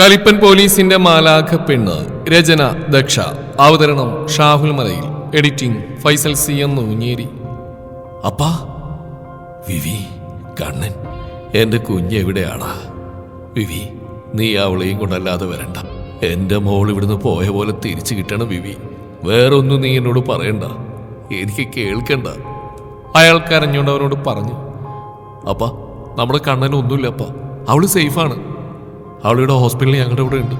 കലിപ്പൻ പോലീസിന്റെ മാലാഖ പെണ്ണ് രചന ദക്ഷ. അവതരണം ഷാഹുൽ മലയിൽ. എഡിറ്റിംഗ് ഫൈസൽ സി എന്ന് ഊഞ്ഞേരി അപ്പാ വിവി കണ്ണൻ എന്റെ കുഞ്ഞ് എവിടെയാടാ? വിവി നീ അവളെയും കൊണ്ടല്ലാതെ വരണ്ട. എന്റെ മോൾ ഇവിടുന്ന് പോയ പോലെ തിരിച്ചു കിട്ടണം വിവി. വേറൊന്നും നീ എന്നോട് പറയണ്ട. എനിക്ക് കേൾക്കണ്ട. അയാൾ കരഞ്ഞുകൊണ്ട് അവനോട് പറഞ്ഞു അപ്പ നമ്മുടെ കണ്ണനൊന്നുമില്ല അപ്പ. അവൾ സേഫാണ്. അവളിവിടെ ഹോസ്പിറ്റലിൽ ഞങ്ങളുടെ ഇവിടെ ഉണ്ട്.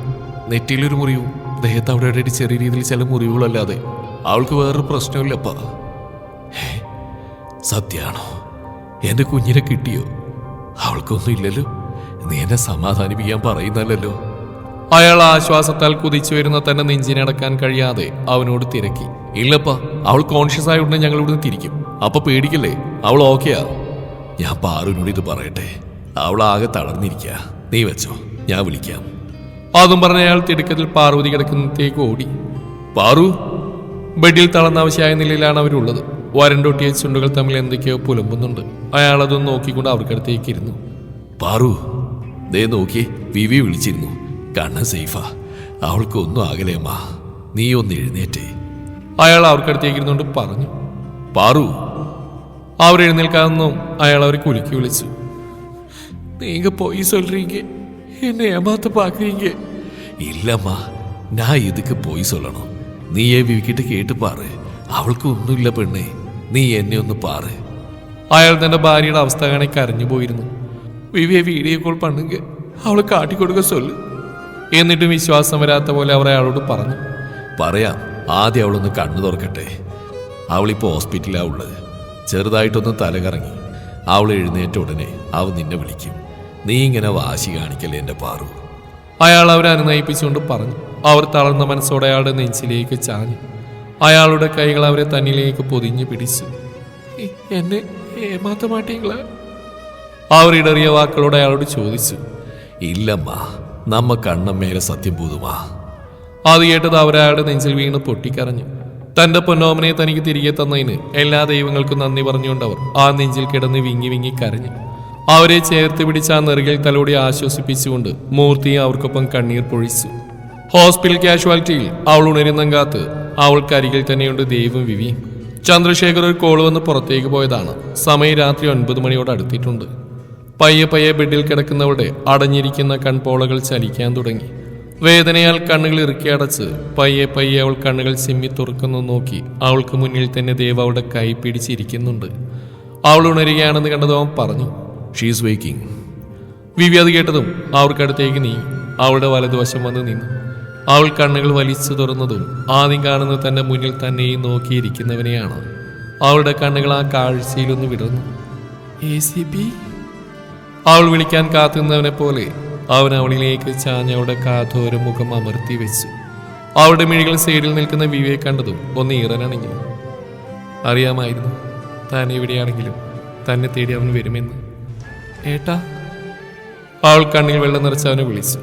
നെറ്റിയിലൊരു മുറിവും ദേഹത്ത് അവിടെ ഇടയിൽ ചെറിയ രീതിയിൽ ചില മുറിവുകളല്ലാതെ അവൾക്ക് വേറൊരു പ്രശ്നമില്ലപ്പ സത്യാണോ? എന്റെ കുഞ്ഞിനെ കിട്ടിയോ? അവൾക്കൊന്നും ഇല്ലല്ലോ. നീ എന്നെ സമാധാനിപ്പിക്കാൻ പറയുന്നല്ലോ അയാൾ ആശ്വാസത്താൽ കുതിച്ചു വരുന്ന തന്നെ നെഞ്ചിനടക്കാൻ കഴിയാതെ അവനോട് തിരക്കി. ഇല്ലപ്പ അവൾ കോൺഷ്യസ് ആയ ഉടനെ ഞങ്ങൾ ഇവിടുന്ന് തിരിക്കും. അപ്പൊ പേടിക്കല്ലേ? അവൾ ഓക്കെയാ ഞാൻ പാറുവിനോട് ഇത് പറയട്ടെ. അവൾ ആകെ തളർന്നിരിക്കുക നീ വെച്ചോ. ഞാൻ വിളിക്കാം. അതും പറഞ്ഞ അയാൾ തിടുക്കത്തിൽ പാർവതി കിടക്കുന്നത്തേക്ക് ഓടി. പാറു ബെഡിൽ തളർന്നാവശ്യമായ നിലയിലാണ് അവരുള്ളത്. വരണ്ടൊട്ടിയ ചുണ്ടുകൾ തമ്മിൽ എന്തൊക്കെയോ പുലമ്പുന്നുണ്ട്. അയാൾ അതൊന്ന് നോക്കിക്കൊണ്ട് അവർക്കടുത്തേക്ക് ഇരുന്നു. പാറു ദേ നോക്കി വി വി വിളിച്ചിരുന്നു. കണ്ണ സേഫാ. അവൾക്കൊന്നും ആകലേമ്മാ നീ ഒന്ന് എഴുന്നേറ്റേ. അയാൾ അവർക്കടുത്തേക്ക് ഇരുന്നുകൊണ്ട് പറഞ്ഞു. പാറു അവരെഴുന്നേൽക്കാമെന്നും അയാൾ അവരെ കുലുക്കി വിളിച്ചു. നീങ്ക പോയി സൊല്ലിരിക്കേ. എന്നെ ഏമാത്ത பார்க்குறீங்க ഇല്ലമ്മാ ഞാൻ இதுக்கு പോയി സൊല്ലണോ. നീ എ വിവിക്കിട്ട് കേട്ട് പാറ്. അവൾക്ക് ഒന്നുമില്ല പെണ്ണേ. നീ എന്നെ ഒന്ന് പാറ്. അയാൾ തന്റെ ഭാര്യയുടെ അവസ്ഥ കാണി കരഞ്ഞു പോയിരുന്നു. വിവിയെ വീഡിയോ കോൾ പണുങ്ക അവളെ കാട്ടിക്കൊടുക്ക ചൊല്ല് എന്നിട്ടും വിശ്വാസം വരാത്ത പോലെ അവർ അയാളോട് പറഞ്ഞു. പറയാം ആദ്യം അവളൊന്ന് കണ്ണു തുറക്കട്ടെ. അവളിപ്പോ ഹോസ്പിറ്റലാ ഉള്ളത്. ചെറുതായിട്ടൊന്ന് തലകറങ്ങി. അവൾ എഴുന്നേറ്റ ഉടനെ അവൻ നിന്നെ വിളിക്കും. നീ ഇങ്ങനെ വാശി കാണിക്കല്ലേ എന്റെ പാറു? അയാൾ അവരെ അനുനയിപ്പിച്ചുകൊണ്ട് പറഞ്ഞു. അവർ തളർന്ന മനസ്സോടെ അയാളുടെ നെഞ്ചിലേക്ക് ചാഞ്ഞു. അയാളുടെ കൈകൾ അവരെ തന്നിലേക്ക് പൊതിഞ്ഞു പിടിച്ചു. "എ- എന്നെ ഏമാത്ത മാട്ടീങ്ങളാ അവർ ഇടറിയ വാക്കുകളോട് അയാളോട് ചോദിച്ചു. ഇല്ലമ്മ നമ്മ കണ്ണമ്മേലെ സത്യം പൂതുമാ. അത് കേട്ടത് അവരയാളുടെ നെഞ്ചിൽ വീണ് പൊട്ടിക്കരഞ്ഞു. തന്റെ പൊന്നോമനെ തനിക്ക് തിരികെ തന്നതിന് എല്ലാ ദൈവങ്ങൾക്കും നന്ദി പറഞ്ഞുകൊണ്ട് അവർ ആ നെഞ്ചിൽ കിടന്ന് വിങ്ങി വിങ്ങി കരഞ്ഞു. അവരെ ചേർത്ത് പിടിച്ച ആ നെറുകിൽ തലോടി ആശ്വസിപ്പിച്ചുകൊണ്ട് മൂർത്തി അവർക്കൊപ്പം കണ്ണീർ പൊഴിച്ചു. ഹോസ്പിറ്റൽ കാഷ്വാലിറ്റിയിൽ അവൾ ഉണരുന്ന കാത്ത് അവൾക്കരികിൽ തന്നെയുണ്ട് ദൈവം വിവി. ചന്ദ്രശേഖർ ഒരു കോൾ വന്ന് പുറത്തേക്ക് പോയതാണ്. സമയം രാത്രി ഒൻപത് മണിയോട് അടുത്തിട്ടുണ്ട്. പയ്യെ പയ്യെ ബെഡിൽ കിടക്കുന്നവളുടെ അടഞ്ഞിരിക്കുന്ന കൺപോളകൾ ചലിക്കാൻ തുടങ്ങി. വേദനയാൽ കണ്ണുകൾ ഇറുക്കി അടച്ച് പയ്യെ പയ്യെ അവൾ കണ്ണുകൾ ചിമ്മി തുറക്കുന്നു നോക്കി അവൾക്ക് മുന്നിൽ തന്നെ ദേവ് അവളുടെ കൈ പിടിച്ചിരിക്കുന്നുണ്ട്. അവൾ ഉണരുകയാണെന്ന് കണ്ടത് അവൻ പറഞ്ഞു ഷീസ് വേക്കിംഗ് വിവി അത് കേട്ടതും അവർക്കടുത്തേക്ക് നീ അവളുടെ വലതുവശം വന്ന് നിന്നു. അവൾ കണ്ണുകൾ വലിച്ചു തുറന്നതും ആദ്യം കാണുന്ന തന്റെ മുന്നിൽ തന്നെയും നോക്കിയിരിക്കുന്നവനെയാണ്. അവളുടെ കണ്ണുകൾ ആ കാഴ്ചയിലൊന്ന് വിടർന്നു. എ സി ബി അവൾ വിളിക്കാൻ കാത്തുനിന്നവനെ പോലെ അവൻ അവളിലേക്ക് ചാഞ്ഞ അവളുടെ കാതോര മുഖം അമർത്തി വെച്ചു. അവളുടെ മിഴികൾ സൈഡിൽ നിൽക്കുന്ന വിവിയെ കണ്ടതും ഒന്ന് ഈറനണിഞ്ഞു. അറിയാമായിരുന്നു താൻ എവിടെയാണെങ്കിലും തന്നെ തേടി അവൻ വരുമെന്ന്. ഏട്ടാ? അവൾ കണ്ണിൽ വെള്ളം നിറച്ച് അവനെ വിളിച്ചു.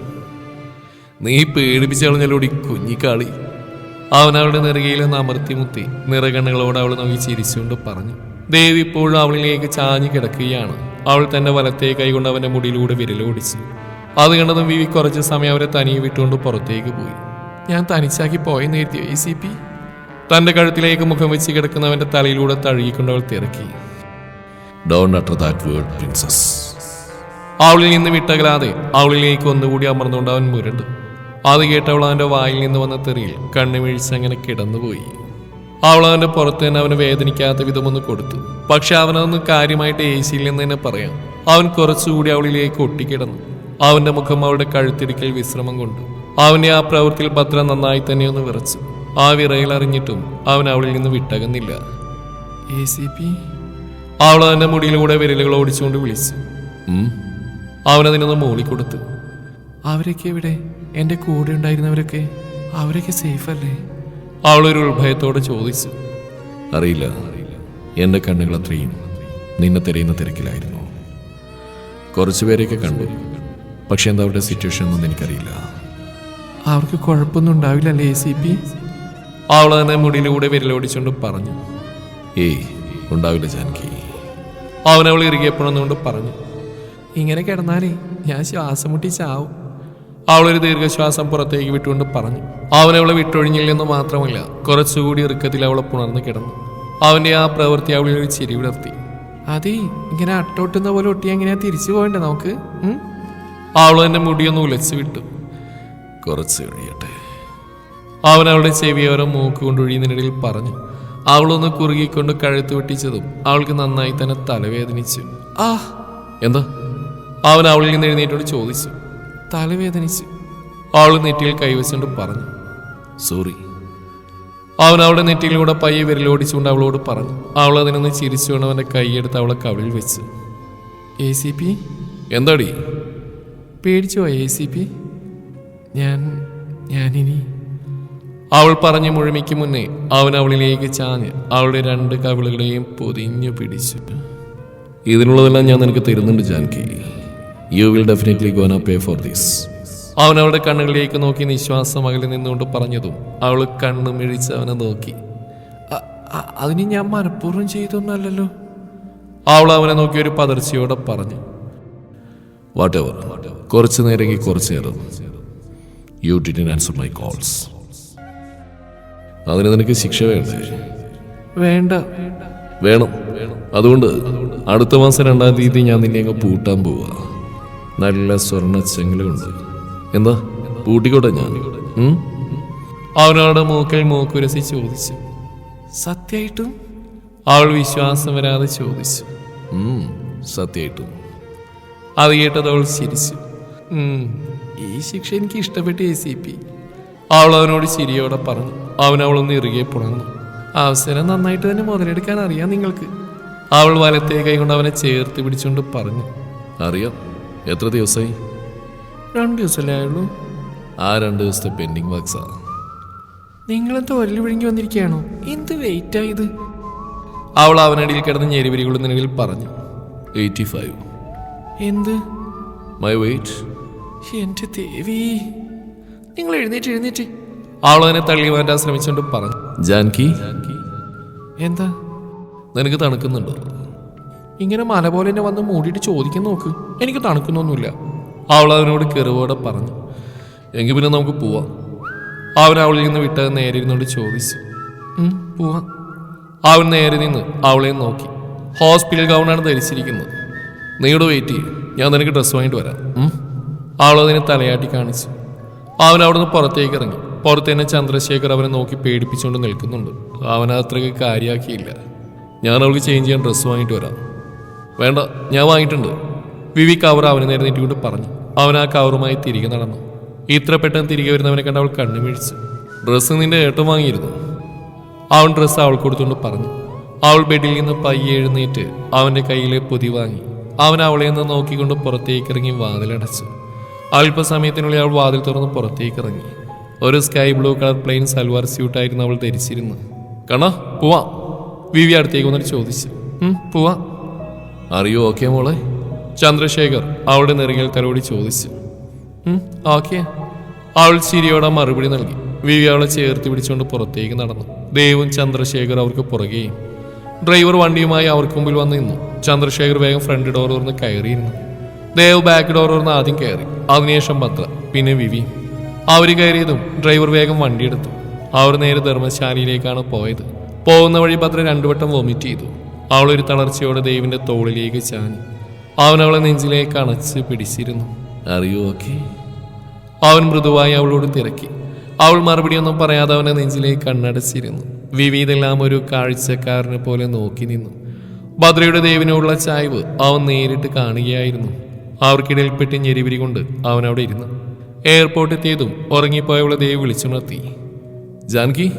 നീ പേടിപ്പിച്ച് കളഞ്ഞല്ലോടി കുഞ്ഞിക്കാളി. അവൻ അവളുടെ നെറുകയിൽ നിന്ന് അമർത്തി മുത്തി നിറകണ്ണുകളോട് അവൾ നോക്കി ചിരിച്ചുകൊണ്ട് പറഞ്ഞു. ദേവി ഇപ്പോഴും അവളിലേക്ക് ചാഞ്ഞു കിടക്കുകയാണ്. അവൾ തന്റെ വലത്തേ കൈകൊണ്ട് അവന്റെ മുടിയിലൂടെ വിരലോടിച്ചു അത് കണ്ടതും വിവി കുറച്ച് സമയം അവരെ തനിയെ വിട്ടുകൊണ്ട് പുറത്തേക്ക് പോയി. ഞാൻ തനിച്ചാക്കി പോയി എഴുതിയോ എ സി പി? തന്റെ കഴുത്തിലേക്ക് മുഖം വെച്ച് കിടക്കുന്നവന്റെ തലയിലൂടെ തഴുകിക്കൊണ്ട് അവൾ തിരക്കി. Don't utter that word princess അവളിൽ നിന്ന് വിട്ടകലാതെ അവളിലേക്ക് ഒന്നുകൂടി അമർന്നുകൊണ്ട് അവൻ മുരണ്ട്. അത് കേട്ടവൾ അവന്റെ വായിൽ നിന്ന് വന്ന തെറിയിൽ കണ്ണുവീഴ്ച അങ്ങനെ കിടന്നുപോയി. അവൾ അവന്റെ പുറത്ത് തന്നെ അവന് വേദനിക്കാത്ത വിധമൊന്ന് കൊടുത്തു. പക്ഷെ അവനൊന്ന് കാര്യമായിട്ട് എ സിയിൽ നിന്ന് തന്നെ പറയാം. അവൻ കുറച്ചുകൂടി അവളിലേക്ക് ഒട്ടിക്കിടന്നു. അവന്റെ മുഖം അവളുടെ കഴുത്തിടുക്കൽ വിശ്രമം കൊണ്ടു. അവന്റെ ആ പ്രവൃത്തിയിൽ ഭദ്ര നന്നായി തന്നെ ഒന്ന് വിറച്ചു. ആ വിറയിൽ അറിഞ്ഞിട്ടും അവൻ അവളിൽ നിന്ന് വിട്ടകുന്നില്ല. എ സി പി അവൾ അതിന്റെ മുടിയിലൂടെ വിരലുകൾ ഓടിച്ചുകൊണ്ട് വിളിച്ചു. അവനതിനൊന്ന് മൂളിക്കൊടുത്തു അവരൊക്കെ ഇവിടെ എന്റെ കൂടെ ഉണ്ടായിരുന്നവരൊക്കെ അവരൊക്കെ സേഫ് അല്ലേ? അവളൊരു ഉത്ഭയത്തോടെ ചോദിച്ചു. അറിയില്ല. എന്റെ കണ്ണുകൾ അത്രയും നിന്നെ തിരയുന്ന തിരക്കിലായിരുന്നു. കുറച്ചു പേരെയൊക്കെ കണ്ടു. പക്ഷെ എന്താ അവരുടെ സിറ്റുവേഷൻ ഒന്നും എനിക്കറിയില്ല. അവർക്ക് കുഴപ്പമൊന്നും ഉണ്ടാവില്ലല്ലേ എ സി പി അവൾ തന്നെ മുടിയിലൂടെ വിരലോടിച്ചുകൊണ്ട് പറഞ്ഞു. ഏയ് ഉണ്ടാവില്ല ജാനകി. അവൻ അവൾ കൊണ്ട് പറഞ്ഞു ഇങ്ങനെ കിടന്നാലേ ഞാൻ ശ്വാസം മുട്ടി ചാവും അവളൊരു ദീർഘശ്വാസം പുറത്തേക്ക് വിട്ടുകൊണ്ട് പറഞ്ഞു അവൻ അവളെ വിട്ടൊഴിഞ്ഞില്ലെന്ന് മാത്രമല്ല കുറച്ചുകൂടി ഇറുക്കത്തിൽ അവളെ പുണർന്ന് കിടന്നു. അവന്റെ ആ പ്രവൃത്തി അവളിൽ ഒരു ചിരി വിടർത്തി അതേ ഇങ്ങനെ അട്ടോട്ടുന്ന പോലെ ഒട്ടി എങ്ങനെയാ തിരിച്ചു പോകണ്ടേ നമുക്ക്? അവൾ എന്റെ മുടിയൊന്ന് ഉലച്ചു വിട്ടു. കുറച്ച് കഴിയട്ടെ. അവൻ അവളുടെ ചെവിയോരം മൂക്ക് കൊണ്ടൊഴിയുന്നതിനിടയിൽ പറഞ്ഞു അവളൊന്ന് കുറുകിക്കൊണ്ട് കഴുത്ത് വെട്ടിച്ചതും അവൾക്ക് നന്നായി തന്നെ തലവേദനിച്ചു. ആ എന്താ? അവൻ അവളിൽ നിന്ന് എഴുന്നേറ്റോട് ചോദിച്ചു. തലവേദനിച്ചു. അവൾ നെറ്റിയിൽ കൈവച്ചുകൊണ്ട് പറഞ്ഞു സോറി. അവൻ അവളുടെ നെറ്റിയിലൂടെ പയ്യെ വിരലോടിച്ചുകൊണ്ട് അവളോട് പറഞ്ഞു. അവൾ അതിനൊന്ന് ചിരിച്ചുകൊണ്ട് അവന്റെ കൈയെടുത്ത് അവളെ കവിൽ വെച്ച്. A C P? എന്താടി? പേടിച്ചോ എ സി പി. ഞാൻ ഞാനിനി അവൾ പറഞ്ഞു മുഴുമിക്ക് മുന്നേ അവൻ അവളിലേക്ക് ചാഞ്ഞ് അവളുടെ രണ്ട് കവിളുകളെയും പൊതിഞ്ഞു പിടിച്ചു. ഇതിനുള്ളതെല്ലാം ഞാൻ നിനക്ക് തരുന്നുണ്ട് Janki. You will definitely gonna pay for this അവൻ അവളുടെ കണ്ണുകളിലേക്ക് നോക്കി നിശ്വാസം അകലിൽ നിന്നുകൊണ്ട് പറഞ്ഞതും അവൾ കണ്ണു മിഴിച്ച് അവനെ നോക്കി. "അ- അ- അതിന് ഞാൻ മനഃപൂർവം ചെയ്തൊന്നല്ലോ അവൾ അവനെ നോക്കി ഒരു പതർച്ചയോടെ പറഞ്ഞു. വാട്ട് എവർ കുറച്ച് നേരമെങ്കിൽ കുറച്ച് നേരം you didn't answer my calls അതിന് നിനക്ക് ശിക്ഷ വേണ്ടേ? വേണ്ട. വേണം. അതുകൊണ്ട് അടുത്ത മാസം രണ്ടാം തീയതി ഞാൻ നിന്നെ അങ്ങ് പൂട്ടാൻ പോവാ. നല്ല സ്വർണ ചെങ്ങലുണ്ട് എന്താ? പൂട്ടിക്കോട്ടെ ഞാൻ? അവനോട് മൂക്കൽ മൂക്കുരസി ചോദിച്ചു. സത്യായിട്ടും? അവൾ വിശ്വാസം വരാതെ ചോദിച്ചു. സത്യായിട്ടും. അത് കേട്ടത് അവൾ ചിരിച്ചു ഈ ശിക്ഷ എനിക്ക് ഇഷ്ടപ്പെട്ടു എ സി പി. അവൾ അവനോട് ചിരിയോടെ പറഞ്ഞു. അവൻ അവളൊന്ന് ഇറുകെ പുണർന്നു. അവസരം നന്നായിട്ട് തന്നെ മുതലെടുക്കാൻ അറിയാം നിങ്ങൾക്ക്. അവൾ വലത്തെ കൈ കൊണ്ട് അവനെ ചേർത്ത് പിടിച്ചുകൊണ്ട് പറഞ്ഞു. അറിയാം. എത്ര ദിവസമായി? രണ്ട് ദിവസമല്ലേ ആയുള്ളൂ. ആ രണ്ട് ദിവസത്തെ പെൻഡിങ് വർക്ക്സാ. നിങ്ങളെന്താ ഒരൽ വിഴുങ്ങി വന്നിരിക്കുകയാണോ? എന്ത് വെയിറ്റ് ആയത് അവൾ അവനടിയിൽ കിടന്ന് ഞെരിവിരികളുടെ നിലവിൽ പറഞ്ഞു. Eighty five. എന്ത്? My weight. എന്റെ ദേവി. നിങ്ങൾ എഴുന്നേറ്റ് എഴുന്നേറ്റ്. അവൾ അതിനെ തള്ളി മാറ്റാൻ ശ്രമിച്ചുകൊണ്ട് പറഞ്ഞു. ജാൻകി? എന്താ? നിനക്ക് തണുക്കുന്നുണ്ടോ? ഇങ്ങനെ മല പോലെ എന്നെ വന്ന് മൂടിയിട്ട് ചോദിക്കാൻ നോക്ക്. എനിക്ക് തണുക്കുന്നൊന്നുമില്ല. അവൾ അവനോട് കെറിവോടെ പറഞ്ഞു. എങ്കിൽ പിന്നെ നമുക്ക് പോവാം. അവൻ അവളിൽ നിന്ന് വിട്ട് നേരെ ഇരുന്നോണ്ട് ചോദിച്ചു. "ഉം, പോവാം. അവൻ നേരെ നിന്ന് അവളെ നോക്കി. ഹോസ്പിറ്റൽ ഗൗണാണ് ധരിച്ചിരിക്കുന്നത്. നീയോട് വെയിറ്റ് ചെയ്യും. ഞാൻ നിനക്ക് ഡ്രസ്സ് വാങ്ങിയിട്ട് വരാം. അവളതിനെ അവൾ അതിനെ തലയാട്ടി കാണിച്ചു. അവൻ അവിടുന്ന് പുറത്തേക്ക് ഇറങ്ങി. പുറത്തേനെ ചന്ദ്രശേഖർ അവനെ നോക്കി പേടിപ്പിച്ചുകൊണ്ട് നിൽക്കുന്നുണ്ട്. അവൻ അത്രയ്ക്ക് കാര്യമാക്കിയില്ല ഞാൻ അവൾക്ക് ചേഞ്ച് ചെയ്യാൻ ഡ്രസ്സ് വാങ്ങിയിട്ട് വരാം. വേണ്ട ഞാൻ വാങ്ങിയിട്ടുണ്ട്. വിവി കവർ അവനെ നേരെ നീട്ടിക്കൊണ്ട് പറഞ്ഞു. അവൻ ആ കവറുമായി തിരികെ നടന്നു. ഇത്ര പെട്ടെന്ന് തിരികെ വരുന്നവനെ കണ്ട് അവൾ കണ്ണു മീഴിച്ചു. ഡ്രസ്സ് നിന്റെ ഏട്ടം വാങ്ങിയിരുന്നു. അവൻ ഡ്രസ്സ് അവൾക്ക് കൊടുത്തുകൊണ്ട് പറഞ്ഞു. അവൾ ബെഡിൽ നിന്ന് പയ്യെ എഴുന്നേറ്റ് അവന്റെ കയ്യിലെ പൊതി വാങ്ങി. അവൻ അവളെ നിന്ന് നോക്കിക്കൊണ്ട് പുറത്തേക്ക് ഇറങ്ങി വാതിലടച്ചു. അല്പസമയത്തിനുള്ളിൽ അവൾ വാതിൽ തുറന്ന് പുറത്തേക്ക് ഇറങ്ങി. ഒരു sky blue colour plain salwar സ്യൂട്ടായിരുന്നു അവൾ ധരിച്ചിരുന്നത്. കണ്ണാ പോവാം. വിവി അടുത്തേക്ക് വന്നിട്ട് ചോദിച്ചു. പോവാ. അറിയോ ഓക്കെ മോളെ? ചന്ദ്രശേഖർ അവളുടെ നെറുകിൽ തലോടി ചോദിച്ചു. "ഉം, ഓക്കെ. അവൾ ചിരിയോടെ മറുപടി നൽകി. വിവി അവളെ ചേർത്ത് പിടിച്ചുകൊണ്ട് പുറത്തേക്ക് നടന്നു. ദേവും ചന്ദ്രശേഖർ അവർക്ക് പുറകെയും ഡ്രൈവർ വണ്ടിയുമായി അവർക്ക് മുമ്പിൽ വന്ന് നിന്നു. ചന്ദ്രശേഖർ വേഗം ഫ്രണ്ട് ഡോർ തുറന്ന് കയറിയിരുന്നു. ദേവ് ബാക്ക് ഡോർ തുറന്ന് ആദ്യം കയറി. അതിനുശേഷം പത്ര പിന്നെ വിവി. അവർ കയറിയതും ഡ്രൈവർ വേഗം വണ്ടിയെടുത്തു. അവർ നേരെ ധർമ്മശാലയിലേക്കാണ് പോയത്. പോകുന്ന വഴി പത്ര രണ്ടുവട്ടം വൊമിറ്റ് ചെയ്തു. അവളൊരു തളർച്ചയോടെ ദേവിന്റെ തോളിലേക്ക് ചാഞ്ഞു. അവൻ അവളെ നെഞ്ചിലേക്ക് അണച്ച് പിടിച്ചിരുന്നു. അറിയോ ഓക്കെ അവൻ മൃദുവായി അവളോട് തിരക്കി. അവൾ മറുപടിയൊന്നും പറയാതെ അവനെ നെഞ്ചിലേക്ക് കണ്ണടച്ചിരുന്നു. വിവിധെല്ലാം ഒരു കാഴ്ചക്കാരനെ പോലെ നോക്കി നിന്നു. ഭദ്രയുടെ ദേവിനോടുള്ള ചായ്വ് അവൻ നേരിട്ട് കാണുകയായിരുന്നു. അവർക്കിടയിൽപ്പെട്ട് ഞെരിവിരി കൊണ്ട് അവൻ അവിടെ ഇരുന്നു. എയർപോർട്ട് എത്തിയതും ഉറങ്ങിപ്പോയവളെ ദേവി വിളിച്ചുണർത്തി ജാൻകി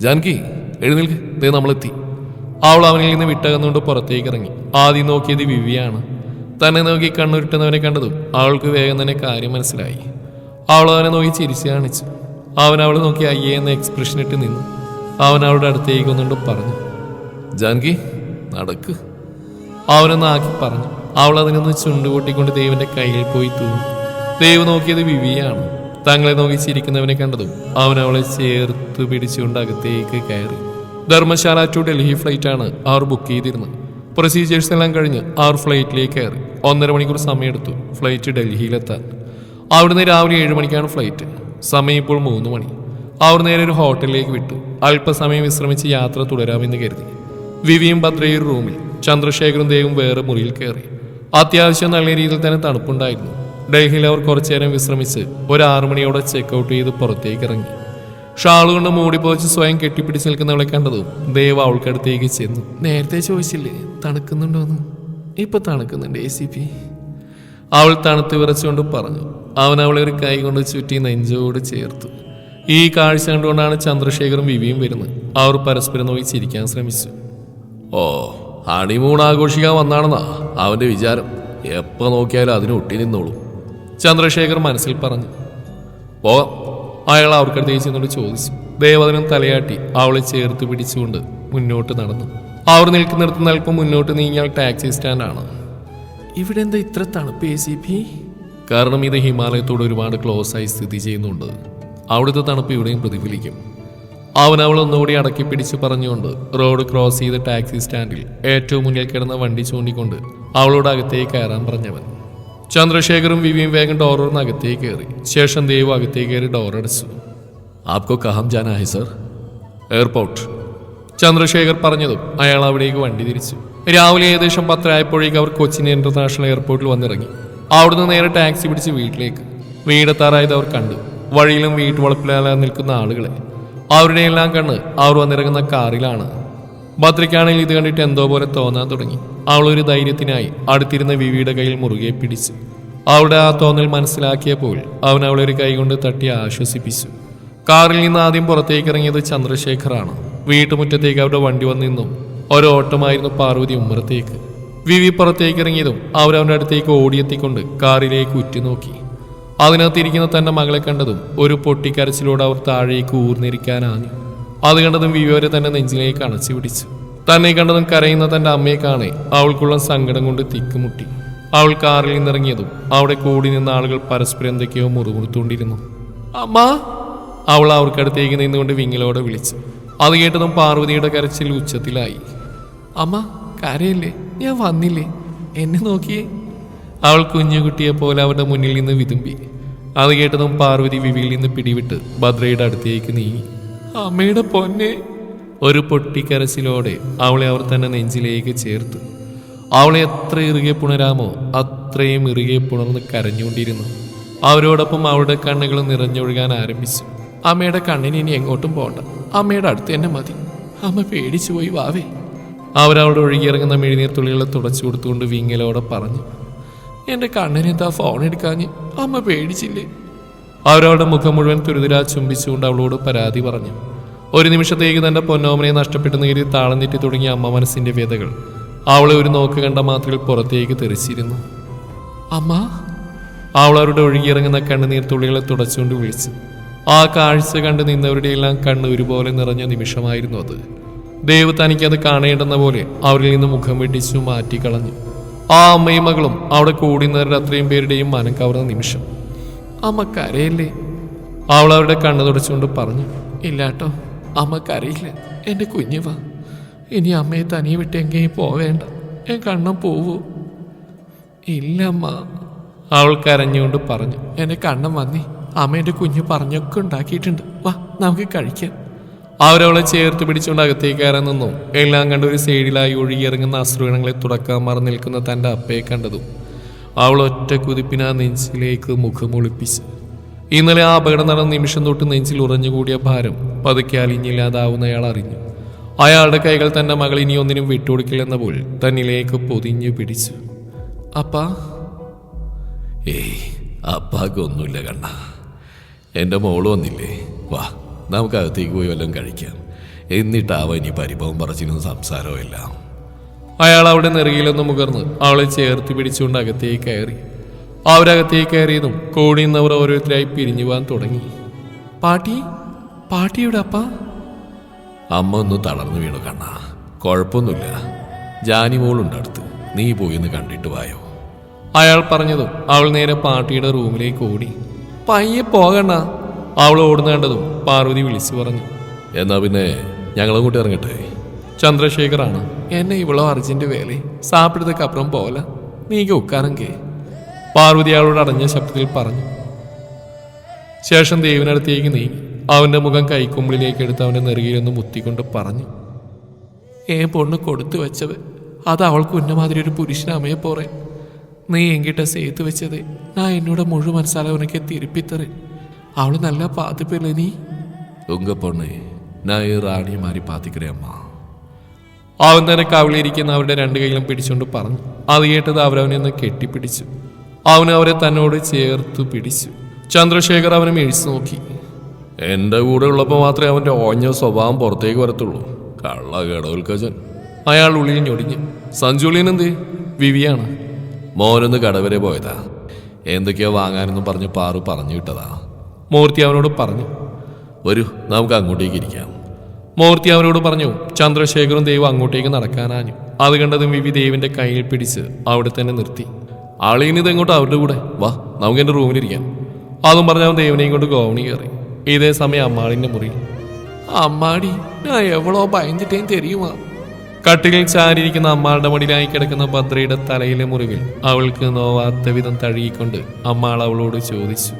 ജാൻകി എഴുന്നേൽക്ക്. ദേ നമ്മളെത്തി. അവൾ അവനിൽ നിന്ന് വിട്ടകന്നുകൊണ്ട് പുറത്തേക്ക് ഇറങ്ങി. ആദ്യം നോക്കിയത് വിവിയാണ്. തന്നെ നോക്കി കണ്ണുരുട്ടുന്നവനെ കണ്ടതും അവൾക്ക് വേഗം തന്നെ കാര്യം മനസ്സിലായി. അവൾ അവനെ നോക്കി ചിരിച്ചു കാണിച്ചു. അവൻ അവളെ നോക്കി അയ്യേ എന്ന എക്സ്പ്രഷൻ ഇട്ട് നിന്നു. അവൻ അവളുടെ അടുത്തേക്ക് വന്നുകൊണ്ട് പറഞ്ഞു ജാൻകി നടക്ക്. അവനൊന്ന് ആക്കി പറഞ്ഞു. അവൾ അതിനൊന്ന് ചുണ്ടുകൂട്ടിക്കൊണ്ട് ദേവന്റെ കയ്യിൽ പോയി തൂങ്ങി. ദേവ് നോക്കിയത് വിവിയാണ്. തങ്ങളെ നോക്കി ചിരിക്കുന്നവനെ കണ്ടതും അവൻ അവളെ ചേർത്ത് പിടിച്ചുകൊണ്ട് അകത്തേക്ക് കയറി. ധർമ്മശാല ടു ഡൽഹി ഫ്ലൈറ്റ് ആണ് അവർ ബുക്ക് ചെയ്തിരുന്നത്. പ്രൊസീജിയേഴ്സ് എല്ലാം കഴിഞ്ഞ് അവർ ഫ്ലൈറ്റിലേക്ക് കയറി. ഒന്നര മണിക്കൂർ സമയമെടുത്തു ഫ്ലൈറ്റ് ഡൽഹിയിലെത്താൻ. അവിടുന്ന് രാവിലെ ഏഴ് മണിക്കാണ് ഫ്ലൈറ്റ് സമയം ഇപ്പോൾ മൂന്ന് മണി. അവർ നേരെ ഒരു ഹോട്ടലിലേക്ക് വിട്ടു. അല്പസമയം വിശ്രമിച്ച് യാത്ര തുടരാമെന്ന് കരുതി. വിവിയും ഭദ്രയും റൂമിൽ ചന്ദ്രശേഖരും ദേവും വേറെ മുറിയിൽ കയറി. അത്യാവശ്യം നല്ല രീതിയിൽ തന്നെ തണുപ്പുണ്ടായിരുന്നു. ഡൽഹിയിൽ അവർ കുറച്ചു നേരം വിശ്രമിച്ച് ഒരു മണിയോടെ ചെക്കൗട്ട് ചെയ്ത് പുറത്തേക്ക് ഇറങ്ങി. ഷാൾ കൊണ്ട് മൂടിപ്പോച്ച് സ്വയം കെട്ടിപ്പിടിച്ച് നിൽക്കുന്നവളെ കണ്ടതും ദേവ് അവൾക്കടുത്തേക്ക് ചെന്നു. നേരത്തെ ചോദിച്ചില്ലേ തണുക്കുന്നുണ്ടോന്ന് ഇപ്പൊ തണുക്കുന്നുണ്ട് എ സി പി അവൾ തണുത്ത് വിറച്ചുകൊണ്ട് പറഞ്ഞു. അവൻ അവളെ ഒരു കൈ കൊണ്ട് ചുറ്റി നെഞ്ചോട് ചേർത്തു. ഈ കാഴ്ച കണ്ടുകൊണ്ടാണ് ചന്ദ്രശേഖറും വിവിയും വരുന്നത്. അവർ പരസ്പരം നോക്കി ചിരിക്കാൻ ശ്രമിച്ചു. ഓ ഹണിമൂൺ ആഘോഷിക്കാൻ വന്നാണെന്നാ? അവന്റെ വിചാരം എപ്പോ നോക്കിയാലും അതിന് ഒട്ടി നിന്നോളൂ. ചന്ദ്രശേഖർ മനസ്സിൽ പറഞ്ഞു പോവാം അയാൾ അവർക്കടുത്തേക്ക് ചെന്നോട് ചോദിച്ചു. ദേവതനം തലയാട്ടി അവളെ ചേർത്ത് പിടിച്ചുകൊണ്ട് മുന്നോട്ട് നടന്നു. അവർ നിൽക്കുന്നിടത്ത് നിൽപ്പം മുന്നോട്ട് നീങ്ങിയാൽ ടാക്സി സ്റ്റാൻഡാണ്. ഇവിടെ എന്താ ഇത്ര തണുപ്പ് എ സി പി കാരണം ഇത് ഹിമാലയത്തോട് ഒരുപാട് ക്ലോസ് ആയി സ്ഥിതി ചെയ്യുന്നുണ്ട്. അവിടുത്തെ തണുപ്പ് ഇവിടെയും പ്രതിഫലിക്കും. അവൻ അവൾ ഒന്നുകൂടി അടക്കി പിടിച്ചു പറഞ്ഞുകൊണ്ട് റോഡ് ക്രോസ് ചെയ്ത് ടാക്സി സ്റ്റാൻഡിൽ ഏറ്റവും മുന്നിൽ കിടന്ന വണ്ടി ചൂണ്ടിക്കൊണ്ട് അവളോട് അകത്തേക്ക് കയറാൻ പറഞ്ഞവൻ. ചന്ദ്രശേഖറും വിവിയും വേഗം ഡോറിന്ന് അകത്തേക്ക് കയറി. ശേഷം ദേവ് അകത്തേക്ക് കയറി ഡോർ അടച്ചു. ആപ്കോ കഹം ജാനായി സർ? എയർപോർട്ട് ചന്ദ്രശേഖർ പറഞ്ഞതും അയാൾ അവിടേക്ക് വണ്ടി തിരിച്ചു. രാവിലെ ഏകദേശം പത്തരായപ്പോഴേക്ക് അവർ കൊച്ചിൻ ഇന്റർനാഷണൽ എയർപോർട്ടിൽ വന്നിറങ്ങി. അവിടുന്ന് നേരെ ടാക്സി പിടിച്ച് വീട്ടിലേക്ക്. വീടെത്താറായത് അവർ കണ്ടു. വഴിയിലും വീട്ടുവളപ്പിലാ നിൽക്കുന്ന ആളുകളെ. അവരുടെ എല്ലാം കണ്ണ് അവർ വന്നിറങ്ങുന്ന കാറിലാണ്. ഭദ്രയ്ക്കാണെങ്കിൽ ഇത് കണ്ടിട്ട് എന്തോ പോലെ തോന്നാൻ തുടങ്ങി. അവൾ ഒരു ധൈര്യത്തിനായി അടുത്തിരുന്ന വിവിയുടെ കയ്യിൽ മുറുകെ പിടിച്ചു. അവളുടെ ആ തോന്നൽ മനസ്സിലാക്കിയപ്പോൾ അവൻ അവളെ ഒരു കൈ കൊണ്ട് തട്ടി ആശ്വസിപ്പിച്ചു. കാറിൽ നിന്ന് ആദ്യം പുറത്തേക്ക് ഇറങ്ങിയത് ചന്ദ്രശേഖറാണ്. വീട്ടുമുറ്റത്തേക്ക് അവരുടെ വണ്ടി വന്നു നിന്നും ഒരോട്ടമായിരുന്നു പാർവതി ഉമ്മറത്തേക്ക്. വിവി പുറത്തേക്ക് ഇറങ്ങിയതും അവരവന്റെ അടുത്തേക്ക് ഓടിയെത്തിക്കൊണ്ട് കാറിലേക്ക് ഉറ്റുനോക്കി. അതിനകത്തിരിക്കുന്ന തന്റെ മകളെ കണ്ടതും ഒരു പൊട്ടിക്കരച്ചിലൂടെ അവർ താഴേക്ക് ഊർന്നിരിക്കാനാഞ്ഞു. അത് കണ്ടതും വിവരെ തന്നെ നെഞ്ചിലേക്ക് അണച്ചു പിടിച്ചു. തന്നെ കണ്ടതും കരയുന്ന തന്റെ അമ്മയെ കാണെ അവൾക്കുള്ള സങ്കടം കൊണ്ട് തിക്കുമുട്ടി. അവൾ കാറിൽ നിന്നിറങ്ങിയതും അവിടെ കൂടി നിന്ന ആളുകൾ പരസ്പരം എന്തൊക്കെയോ മുറുമുറുത്തുകൊണ്ടിരുന്നു. അമ്മ! അവൾ അവർക്കടുത്തേക്ക് നിന്നുകൊണ്ട് വിങ്ങിലോടെ വിളിച്ചു. അത് കേട്ടതും പാർവതിയുടെ കരച്ചിൽ ഉച്ചത്തിലായി. അമ്മ കരയല്ലേ? ഞാൻ വന്നില്ലേ? എന്നെ നോക്കിയേ. അവൾ കുഞ്ഞുകുട്ടിയെ പോലെ അവരുടെ മുന്നിൽ നിന്ന് വിതുമ്പി. അത് കേട്ടതും പാർവതി വിവിയിൽ നിന്ന് പിടിവിട്ട് ഭദ്രയുടെ അടുത്തേക്ക് നീങ്ങി. അമ്മയുടെ പൊന്നെ. ഒരു പൊട്ടിക്കരച്ചിലോടെ അവളെ അവർ തന്നെ നെഞ്ചിലേക്ക് ചേർത്തു. അവളെ എത്ര ഇറുകെ പുണരാമോ അത്രയും ഇറുകെ പുണർന്ന് കരഞ്ഞുകൊണ്ടിരുന്നു. അവരോടൊപ്പം അവളുടെ കണ്ണുകൾ നിറഞ്ഞൊഴുകാൻ ആരംഭിച്ചു. അമ്മയുടെ കണ്ണിന് ഇനി എങ്ങോട്ടും പോകണ്ട അമ്മയുടെ അടുത്ത് തന്നെ മതി. അമ്മ പേടിച്ചു പോയി വാവേ അവരവിടെ ഒഴുകിയിറങ്ങുന്ന മെഴുനീർ തുള്ളികളെ തുടച്ചു കൊടുത്തുകൊണ്ട് വിങ്ങലോടെ പറഞ്ഞു. എന്റെ കണ്ണിനെന്താ ഫോൺ എടുക്കാഞ്ഞ്? അമ്മ പേടിച്ചില്ലേ? അവരവളുടെ മുഖം മുഴുവൻ തുരുതിരാ ചുംബിച്ചുകൊണ്ട് അവളോട് പരാതി പറഞ്ഞു. ഒരു നിമിഷത്തേക്ക് തന്റെ പൊന്നോമനെ നഷ്ടപ്പെട്ടു നേരി താളം തെറ്റി തുടങ്ങിയ അമ്മ മനസ്സിന്റെ വ്യതകൾ അവളെ ഒരു നോക്ക് കണ്ട മാത്രയിൽ പുറത്തേക്ക് തെറിച്ചിരുന്നു. അമ്മ? അവൾ അവരുടെ ഒഴുകിയിറങ്ങുന്ന കണ്ണുനീർ തുള്ളികളെ തുടച്ചുകൊണ്ട് വിളിച്ചു. ആ കാഴ്ച കണ്ട് നിന്നവരുടെ എല്ലാം കണ്ണ് ഒരുപോലെ നിറഞ്ഞ നിമിഷമായിരുന്നു അത്. ദേവ് തനിക്കത് കാണേണ്ടെന്ന പോലെ അവരിൽ നിന്ന് മുഖം വെട്ടിച്ചു മാറ്റിക്കളഞ്ഞു. ആ അമ്മയും മകളും അവിടെ കൂടുന്നവരുടെ അത്രയും പേരുടെയും മനം കവർന്ന നിമിഷം. അമ്മ കരയല്ലേ? അവൾ അവരുടെ കണ്ണു തുടച്ചുകൊണ്ട് പറഞ്ഞു ഇല്ലാട്ടോ അമ്മ കരയില്ല. എന്റെ കുഞ്ഞു വാ. ഇനി അമ്മയെ തനിയെ വിട്ട് എങ്കേയും പോവേണ്ട. ഞാൻ കണ്ണം പോവൂ. ഇല്ല അമ്മ. അവൾ കരഞ്ഞുകൊണ്ട് പറഞ്ഞു എന്റെ കണ്ണം വന്നി. അമ്മ എന്റെ കുഞ്ഞു പറഞ്ഞൊക്കെ ഉണ്ടാക്കിയിട്ടുണ്ട്. വാ നമുക്ക് കഴിക്കാം. അവരവളെ ചേർത്ത് പിടിച്ചുകൊണ്ട് അകത്തേക്ക് കയറാൻ നിന്നു. എല്ലാം കണ്ട് ഒരു സൈഡിലായി ഒഴുകിയിറങ്ങുന്ന അശ്രുഗണങ്ങളെ തുടക്കാൻ മാറി നിൽക്കുന്ന തന്റെ അപ്പയെ കണ്ടതും അവൾ ഒറ്റ കുതിപ്പിന് ആ നെഞ്ചിലേക്ക് മുഖമൊളിപ്പിച്ച് ഇന്നലെ ആ അപകടം നടന്ന നിമിഷം തൊട്ട് നെഞ്ചിൽ ഉറഞ്ഞുകൂടിയ ഭാരം പതുക്കെ അലിഞ്ഞില്ലാതാവുന്ന അയാൾ അറിഞ്ഞു. അയാളുടെ കൈകൾ തന്റെ മകൾ ഇനി ഒന്നിനും വിട്ടുകൊടുക്കില്ലെന്ന പോൽ തന്നിലേക്ക് പൊതിഞ്ഞു പിടിച്ചു. അപ്പാ? ഏയ് അപ്പാക്കൊന്നുമില്ല കണ്ണ. എന്റെ മോൾ വന്നില്ലേ? വാ. നമുക്ക് അകത്തേക്ക് പോയി വല്ലതും കഴിക്കാം. എന്നിട്ടാവ ഇനി പരിഭവം പറച്ചിനും സംസാരവും എല്ലാം. അയാൾ അവിടെ നെറുകിലൊന്ന് മുകർന്ന് അവളെ ചേർത്ത് പിടിച്ചുകൊണ്ട് അകത്തേക്ക് കയറി. അവരകത്തേക്ക് കയറിയതും കോടി നിന്നവർ ഓരോരുത്തരായി പിരിഞ്ഞു പോകാൻ തുടങ്ങി. പാട്ടി പാട്ടിയുടെ അപ്പ? അമ്മ ഒന്ന് തളർന്നു വീണു കണ്ണ. കുഴപ്പമൊന്നുമില്ല. ജാനി മോളുണ്ട് അടുത്ത്. നീ പോയി ഒന്ന് കണ്ടിട്ട് വായോ. അയാൾ പറഞ്ഞതും അവൾ നേരെ പാട്ടിയുടെ റൂമിലേക്ക് ഓടി. പയ്യെ പോകണ്ട അവൾ ഓടുന്ന കണ്ടതും പാർവതി വിളിച്ചു പറഞ്ഞു. എന്നാ പിന്നെ ഞങ്ങളങ്ങോട്ട് ഇറങ്ങട്ടെ. ചന്ദ്രശേഖറാണ് എന്നെ ഇവളോ അർജന്റ് വേല? സാപ്പിടത്തേക്ക് അപ്പുറം പോല നീക്ക് ഉക്കാറങ്കേ പാർവതി അവളോട് അടഞ്ഞ ശബ്ദത്തിൽ പറഞ്ഞു. ശേഷം ദേവിനടുത്തേക്ക് നീ അവന്റെ മുഖം കൈക്കുമ്പിളിലേക്ക് എടുത്ത് അവന്റെ നെറുകയിലൊന്ന് മുത്തിക്കൊണ്ട് പറഞ്ഞു. ഏ പൊണ്ണ് കൊടുത്തു വെച്ചത്. അത് അവൾക്ക് ഉന്നമാതിരി ഒരു പുരുഷനമയെ പോറേ നീ എങ്കിട്ട സേത്ത് വെച്ചത്. ഞാൻ എന്നോട് മുഴുവൻ ഉനക്ക് തിരുപ്പിത്തറേ. അവൾ നല്ല പാത്തിപ്പില്ലേ നീ? ഉങ്ക പൊണ്ണേ ഞാൻ ഈ റാണിയെ മാറി പാത്തിക്കറേ അമ്മ. അവൻ തന്നെ കവിളിയിരിക്കുന്ന അവരുടെ രണ്ട് കൈകളും പിടിച്ചുകൊണ്ട് പറഞ്ഞു. അത് കേട്ടത് അവരവനെ ഒന്ന് കെട്ടിപ്പിടിച്ചു. അവൻ അവരെ തന്നോട് ചേർത്തു പിടിച്ചു. ചന്ദ്രശേഖർ അവനെ മേടിച്ചു നോക്കി. എന്റെ കൂടെ ഉള്ളപ്പോൾ മാത്രമേ അവന്റെ ഓഞ്ഞ സ്വഭാവം പുറത്തേക്ക് വരത്തുള്ളൂ. കള്ള കടവൽക്കജൻ അയാൾ ഉള്ളിൽ ഞൊടിഞ്ഞു. സഞ്ജുളിയൻ എന്ത്? വിവിയാണ്. മോനൊന്ന് കടവരെ പോയതാ. എന്തൊക്കെയോ വാങ്ങാനെന്ന് പറഞ്ഞ് പാറു പറഞ്ഞു വിട്ടതാ. മൂർത്തി അവനോട് പറഞ്ഞു വരൂ നമുക്ക് അങ്ങോട്ടേക്ക് ഇരിക്കാം. മൂർത്തി അവനോട് പറഞ്ഞു ചന്ദ്രശേഖറും ദേവ് അങ്ങോട്ടേക്ക് നടക്കാനാഞ്ഞു. അത് കണ്ടതും വിവി ദേവിന്റെ കയ്യിൽ പിടിച്ച് അവിടെ തന്നെ നിർത്തി. അളിയനിത് എങ്ങോട്ട് അവരുടെ കൂടെ? വാ നമുക്ക് എന്റെ റൂമിലിരിക്കാം അതും പറഞ്ഞ അവൻ ദേവിനെയും കൊണ്ട് ഗോവണി കയറി. ഇതേ സമയം അമ്മാളിന്റെ മുറിയിൽ. അമ്മാടി ഞാൻ എവളോ ഭയന്നിട്ടേം തെരിയുമാ കട്ടിലിൽ ചാരിയിരിക്കുന്ന അമ്മാളുടെ മടിയിലായി കിടക്കുന്ന ഭദ്രയുടെ തലയിലെ മുറിവിൽ അവൾക്ക് നോവാത്ത വിധം തഴുകിക്കൊണ്ട് അമ്മാൾ അവളോട് ചോദിച്ചു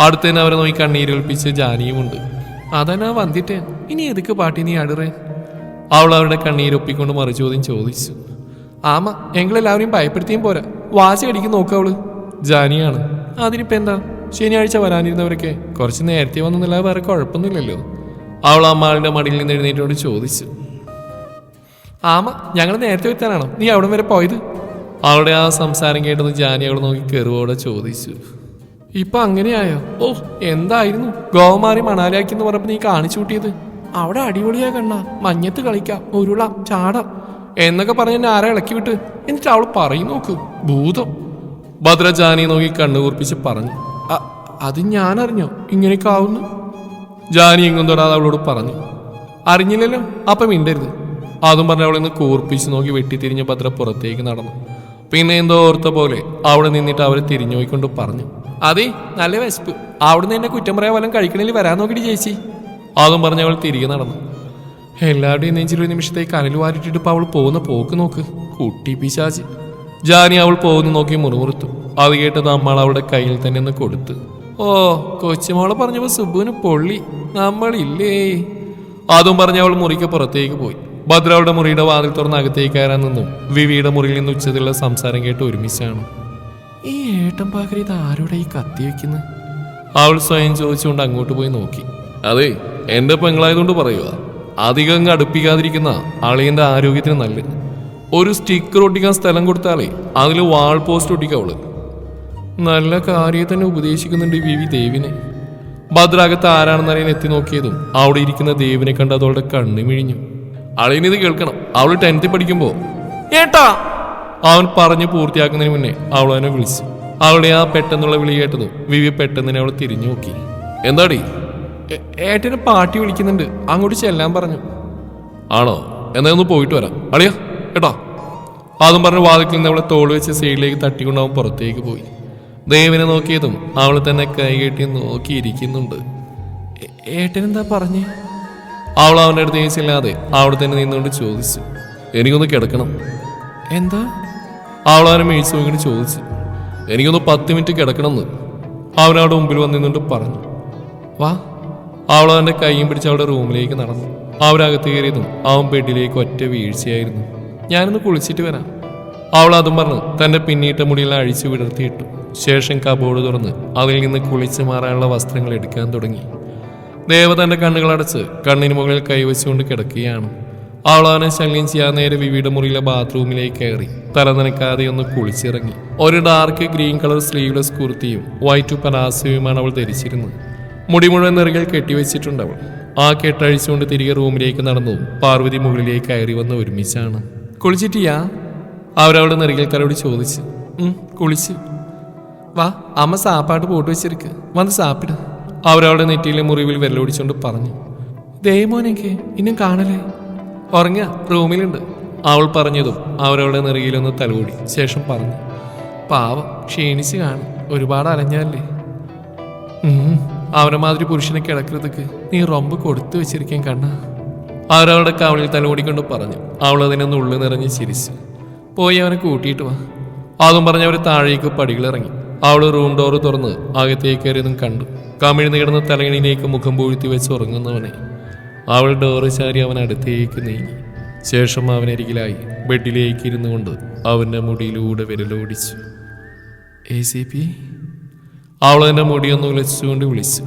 അടുത്തന്നെ അവരെ നോക്കി കണ്ണീരൊളിപ്പിച്ച് ജാനിയുമുണ്ട്. അതാ വന്നിട്ടേ ഇനി എതുക്ക് പാട്ടി നീ അടുറേ അവൾ അവരുടെ കണ്ണീരൊപ്പിക്കൊണ്ട് മറുചോദ്യം ചോദിച്ചു. ആമ ഞങ്ങളെല്ലാവരെയും ഭയപ്പെടുത്തിയും പോരാ. വാശി അടിക്കും നോക്കുക അവൾ. ജാനിയാണ്. അതിനിപ്പോ എന്താ? ശനിയാഴ്ച വരാനിരുന്നവരൊക്കെ കുറച്ച് നേരത്തെ വന്നില്ല വേറെ കുഴപ്പമൊന്നുമില്ലല്ലോ. അവൾ അമ്മാളിന്റെ മടിയിൽ നിന്ന് എഴുന്നേറ്റോട് ചോദിച്ചു. ആമ ഞങ്ങൾ നേരത്തെ വരുത്താനാണോ നീ അവിടം വരെ പോയത്? അവളുടെ ആ സംസാരം കേട്ടത് ജാനി അവൾ നോക്കി കെറുവോടെ ചോദിച്ചു. ഇപ്പൊ അങ്ങനെയായോ? ഓ എന്തായിരുന്നു? ഗോമാറി മണാലിയാക്കി എന്ന് പറഞ്ഞപ്പോ നീ കാണിച്ചു കൂട്ടിയത്. അവിടെ അടിപൊളിയാ കണ്ണ. മഞ്ഞത്ത് കളിക്കാം. ഉരുളാം ചാടാം. എന്നൊക്കെ പറഞ്ഞ് എന്നെ ആരെ ഇളക്കി വിട്ട്? എന്നിട്ട് അവൾ പറയും നോക്ക്. ഭൂതം. ഭദ്രജാനി നോക്കി കണ്ണു കുറിപ്പിച്ച് പറഞ്ഞു. "അ- അത് ഞാൻ അറിഞ്ഞോ ഇങ്ങനെയൊക്കെ ആവുന്നു? ജാനി എങ്ങും തൊടാതെ അവളോട് പറഞ്ഞു. അറിഞ്ഞില്ലല്ലോ അപ്പം മിണ്ടരുത്. അതും പറഞ്ഞ് അവളിന്ന് കൂർപ്പിച്ച് നോക്കി വെട്ടിത്തിരിഞ്ഞ് ഭദ്ര പുറത്തേക്ക് നടന്നു. പിന്നെ എന്തോ ഓർത്ത പോലെ അവിടെ നിന്നിട്ട് അവരെ തിരിഞ്ഞു പോയിക്കൊണ്ട് പറഞ്ഞു. അതെ നല്ല വിശപ്പ്. അവിടുന്ന് എന്നെ കുറ്റം പറയാൻ വല്ലതും കഴിക്കണിൽ വരാൻ നോക്കിയിട്ട് ചേച്ചി അതും പറഞ്ഞ് അവൾ തിരികെ നടന്നു. എല്ലാവരുടെയും നെഞ്ചിലൊരു നിമിഷത്തേക്ക് കനൽ വാരിട്ടിട്ട് അവൾ പോകുന്ന പോക്ക് നോക്ക്. കുട്ടി പിശാച്. ജാനി അവൾ പോകുന്ന നോക്കി മുറുമുറുത്തു. അത് കേട്ടത് നമ്മൾ അവളുടെ കയ്യിൽ തന്നെ ഒന്ന് കൊടുത്ത്. ഓ കൊച്ചുമോളെ പറഞ്ഞപ്പോ സുബുവിന് പൊള്ളി. നമ്മളില്ലേ? അതും പറഞ്ഞ് അവൾ മുറിക്ക് പുറത്തേക്ക് പോയി. ഭദ്രാവളുടെ മുറിയുടെ വാതിൽ തുറന്ന് അകത്തേക്ക് കയറാൻ നിന്നും. വിവിയുടെ മുറിയിൽ നിന്ന് ഉച്ചത്തിലുള്ള സംസാരം കേട്ട് ഒരുമിച്ചാണ്. ഈ ഏട്ടൻ പാകരി ഇത് ആരോടെ ഈ കത്തി വെക്കുന്നത് അവൾ സ്വയം ചോദിച്ചുകൊണ്ട് അങ്ങോട്ട് പോയി നോക്കി. അതെ എന്റെ പെങ്ങളായതുകൊണ്ട് പറയുക അധികം അങ്ങ് അടുപ്പിക്കാതിരിക്കുന്ന അളിയന്റെ ആരോഗ്യത്തിന് നല്ല ഒരു സ്റ്റിക്കർ ഒട്ടിക്കാൻ സ്ഥലം കൊടുത്താലേ അതിൽ വാൾ പോസ്റ്റ് ഒട്ടിക്കാം അവൾ. നല്ല കാര്യം തന്നെ ഉപദേശിക്കുന്നുണ്ട് വി വി ദേവിനെ. ഭദ്രാകത്ത് ആരാണെന്നറിയാൻ എത്തി നോക്കിയതും അവിടെ ഇരിക്കുന്ന ദേവിനെ കണ്ട് അതോടെ കണ്ണു മിഴിഞ്ഞു. അളിയനിത് കേൾക്കണം അവൾ ടെൻത്തിൽ പഠിക്കുമ്പോ. ഏട്ടാ അവൻ പറഞ്ഞു പൂർത്തിയാക്കുന്നതിന് മുന്നേ അവൾ അവനെ വിളിച്ചു. അവളുടെ ആ പെട്ടെന്നുള്ള വിളി കേട്ടതും വിവി പെട്ടെന്ന് അവൾ തിരിഞ്ഞു നോക്കി. എന്താടി? "ഏ- ഏട്ടനെ പാട്ടി വിളിക്കുന്നുണ്ട്. അങ്ങോട്ട് ചെല്ലാൻ പറഞ്ഞു. ആണോ? എന്നാ ഒന്ന് പോയിട്ട് വരാം. അളിയാ കേട്ടോ? അതും പറഞ്ഞ് വാതിൽക്കിൽ നിന്ന് അവളെ തോൾ വെച്ച് സൈഡിലേക്ക് തട്ടിക്കൊണ്ട് അവൻ പുറത്തേക്ക് പോയി. ദേവിനെ നോക്കിയതും അവൾ തന്നെ കൈകെട്ടി നോക്കിയിരിക്കുന്നുണ്ട്. "ഏ- ഏട്ടനെന്താ പറഞ്ഞു? അവൾ അവന്റെ അടുത്ത് ചെല്ലാതെ അവിടെ തന്നെ നിന്നുകൊണ്ട് ചോദിച്ചു. എനിക്കൊന്ന് കിടക്കണം. എന്താ? അവനെ മേടിച്ചു നോക്കിയിട്ട് ചോദിച്ചു. എനിക്കൊന്ന് പത്ത് മിനിറ്റ് കിടക്കണമെന്ന്. അവനവിടെ മുമ്പിൽ വന്ന് പറഞ്ഞു. വാ. അവൾ കൈയും പിടിച്ച് അവളുടെ റൂമിലേക്ക് നടന്നു. അവരകത്ത് കയറിയതും അവൻ ബെഡിലേക്ക് ഒറ്റ വീഴ്ചയായിരുന്നു. ഞാനൊന്ന് കുളിച്ചിട്ട് വരാം. അവൾ അതും പറഞ്ഞ്. തന്റെ പിന്നീട്ട മുടിയെല്ലാം അഴിച്ചു വിടർത്തിയിട്ടു. ശേഷം കബോർഡ് തുറന്ന് അതിൽ നിന്ന് കുളിച്ച് മാറാനുള്ള വസ്ത്രങ്ങൾ എടുക്കാൻ തുടങ്ങി. ദേവ തന്റെ കണ്ണുകൾ അടച്ച് കണ്ണിന് മുകളിൽ കൈവച്ചുകൊണ്ട് കിടക്കുകയാണ്. അവനെ ശല്യം നേരെ വിവിയുടെ മുറിയിലെ ബാത്റൂമിലേക്ക് കയറി. തല നനക്കാതെ ഒന്ന് കുളിച്ചിറങ്ങി. ഒരു ഡാർക്ക് ഗ്രീൻ കളർ സ്ലീവ്ലെസ് കുർത്തിയും വൈറ്റ് പനാസയുമാണ് അവൾ ധരിച്ചിരുന്നത്. മുടി മുഴുവൻ നിറകിൽ കെട്ടിവെച്ചിട്ടുണ്ട് അവൾ. ആ കെട്ടഴിച്ചുകൊണ്ട് തിരികെ റൂമിലേക്ക് നടന്നു. പാർവതി മുകളിലേക്ക് കയറി വന്ന് ഒരുമിച്ചാണ്. കുളിച്ചിട്ടിയാ അവരവളുടെ നെറുകിൽ കരോട് ചോദിച്ചു. "ഉം, കുളിച്ച്. വാ അമ്മ സാപ്പാട്ട് പോട്ട് വെച്ചിരിക്ക്. വന്ന് സാപ്പിട. അവരവളുടെ നെറ്റിയിലെ മുറിവിൽ വിരലോടിച്ചുകൊണ്ട് പറഞ്ഞു. ദേമോനെനിക്ക് ഇന്നും കാണലേ ഉറങ്ങ റൂമിലുണ്ട്. അവൾ പറഞ്ഞതും അവരവളുടെ നിറയിലൊന്ന് തലോടി. ശേഷം പറഞ്ഞു പാവം ക്ഷീണിച്ച് കാണും. ഒരുപാട് അലഞ്ഞല്ലേ അവനെ മാതിരി പുരുഷനെ കിടക്കരുതക്ക് നീ റൊമ്പ് കൊടുത്തു വെച്ചിരിക്കാൻ കണ്ണ. അവരവളുടെ കവളിൽ തലോടിക്കൊണ്ട് പറഞ്ഞു അവൾ അതിനൊന്ന് ഉള്ളു നിറഞ്ഞ് ചിരിച്ചു. പോയി അവനെ കൂട്ടിയിട്ട് വാ. അതും പറഞ്ഞ് അവർ താഴേക്ക് പടികളിറങ്ങി അവൾ റൂം ഡോറ് തുറന്ന് അകത്തേക്ക് കയറിയതും കണ്ടു. കമിഴ്ന്നു കിടന്ന തലകിണിയിലേക്ക് മുഖം പൂഴ്ത്തി വെച്ച് ഉറങ്ങുന്നവനെ. അവൾ ഡോറ് ചാരി അവൻ അടുത്തേക്ക് നീങ്ങി. ശേഷം അവനരികിലായി ബെഡിലേക്ക് ഇരുന്നു കൊണ്ട് അവന്റെ മുടിയിലൂടെ വിരലോടിച്ചു എ സി പി? അവൾ എന്റെ മുടിയൊന്ന് ഉലച്ചുകൊണ്ട് വിളിച്ചു.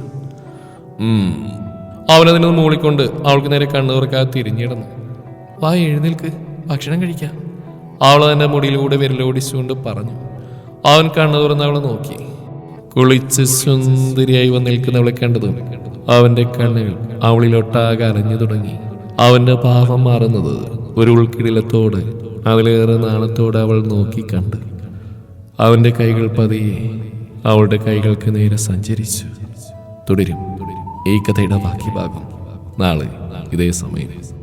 അവനതിൽ നിന്ന് മൂളിക്കൊണ്ട് അവൾക്ക് നേരെ കണ്ണുറക്കാതെ തിരിഞ്ഞിടന്നു വാ എഴുന്നേൽക്ക്. ഭക്ഷണം കഴിക്കാം. അവൾ മുടിയിലൂടെ വിരലോടിച്ചുകൊണ്ട് പറഞ്ഞു. അവൻ കണ്ണു തുറന്ന് അവളെ നോക്കി. കുളിച്ച് സുന്ദരിയായി വന്ന് നിൽക്കുന്നവളെ കണ്ടതും അവന്റെ കണ്ണുകൾ അവളിലൊട്ടാകെ അലഞ്ഞു തുടങ്ങി. അവന്റെ ഭാവം മാറുന്നത് ഒരു ഉൾക്കിടിലത്തോട് അതിലേറെ നാളത്തോടെ അവൾ നോക്കി കണ്ടു. അവന്റെ കൈകൾ പതിയെ അവളുടെ കൈകൾക്ക് നേരെ സഞ്ചരിച്ചു. തുടരും. ഈ കഥയുടെ ബാക്കി ഭാഗം നാളെ ഇതേ സമയം.